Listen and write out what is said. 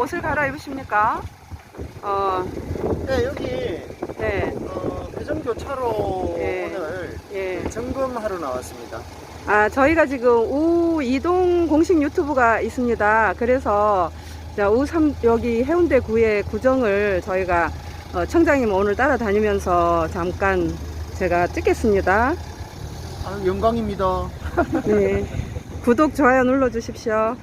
옷을 갈아입으십니까? 어, 네, 여기 네, 어, 회전교차로 예. 오늘 예. 점검하러 나왔습니다. 아, 저희가 지금 우 이동 공식 유튜브가 있습니다. 그래서 자, 우삼 여기 해운대 구의 구정을 저희가 어, 청장님 오늘 따라다니면서 잠깐 제가 찍겠습니다. 아, 영광입니다. 네. 구독, 좋아요 눌러 주십시오.